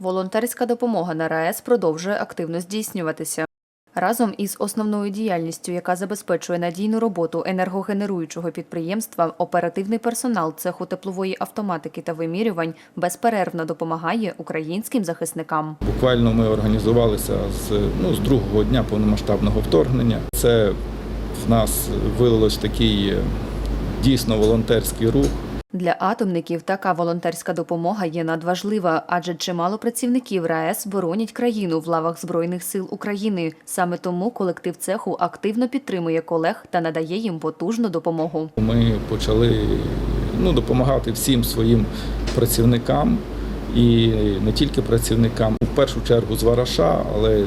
Волонтерська допомога на РаЕС продовжує активно здійснюватися. Разом із основною діяльністю, яка забезпечує надійну роботу енергогенеруючого підприємства, оперативний персонал цеху теплової автоматики та вимірювань безперервно допомагає українським захисникам. Буквально ми організувалися з, ну, з другого дня повномасштабного вторгнення. Це в нас вилилось такий дійсно волонтерський рух. Для атомників така волонтерська допомога є надважлива, адже чимало працівників РаЕС боронять країну в лавах Збройних сил України. Саме тому колектив цеху активно підтримує колег та надає їм потужну допомогу. Ми почали ну, допомагати всім своїм працівникам і не тільки працівникам, в першу чергу з Вараша, але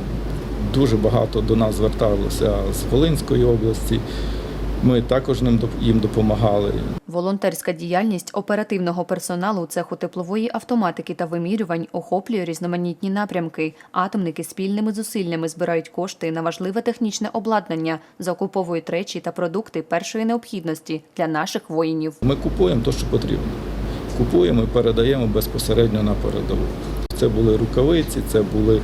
дуже багато до нас зверталося з Волинської області. Ми також їм допомагали. Волонтерська діяльність оперативного персоналу цеху теплової автоматики та вимірювань охоплює різноманітні напрямки. Атомники спільними зусиллями збирають кошти на важливе технічне обладнання, закуповують речі та продукти першої необхідності для наших воїнів. Ми купуємо те, що потрібно. Купуємо і передаємо безпосередньо на передову. Це були рукавиці, це були,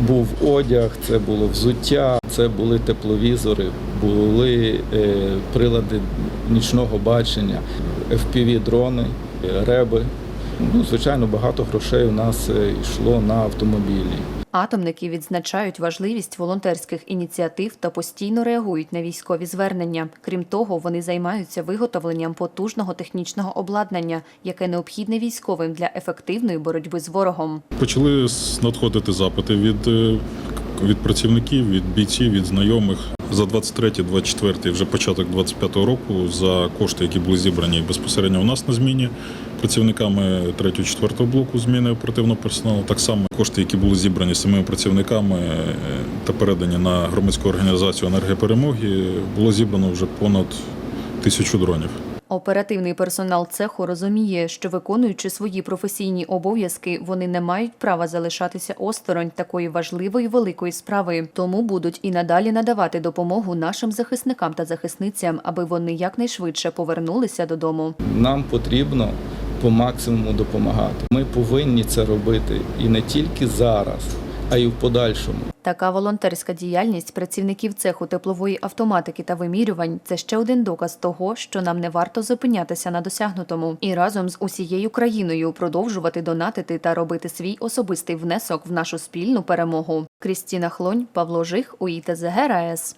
був одяг, це було взуття, це були тепловізори, були е, прилади нічного бачення, FPV-дрони, е, реби. Ну, звичайно, багато грошей у нас е, йшло на автомобілі. Атомники відзначають важливість волонтерських ініціатив та постійно реагують на військові звернення. Крім того, вони займаються виготовленням потужного технічного обладнання, яке необхідне військовим для ефективної боротьби з ворогом. Почали надходити запити від, е, від працівників, від бійців, від знайомих. За 23-24, вже початок 25-го року, за кошти, які були зібрані безпосередньо у нас на зміні працівниками 3-4 блоку зміни оперативного персоналу, так само кошти, які були зібрані самими працівниками е, та передані на громадську організацію енергоперемоги, було зібрано вже понад тисячу дронів. Оперативний персонал цеху розуміє, що виконуючи свої професійні обов'язки, вони не мають права залишатися осторонь такої важливої великої справи. Тому будуть і надалі надавати допомогу нашим захисникам та захисницям, аби вони якнайшвидше повернулися додому. Нам потрібно по максимуму допомагати. Ми повинні це робити і не тільки зараз, а й в подальшому. Така волонтерська діяльність працівників цеху теплової автоматики та вимірювань це ще один доказ того, що нам не варто зупинятися на досягнутому і разом з усією країною продовжувати донатити та робити свій особистий внесок в нашу спільну перемогу. Крістіна Хлонь, Павло Жих, УІТЗГ РаЕС.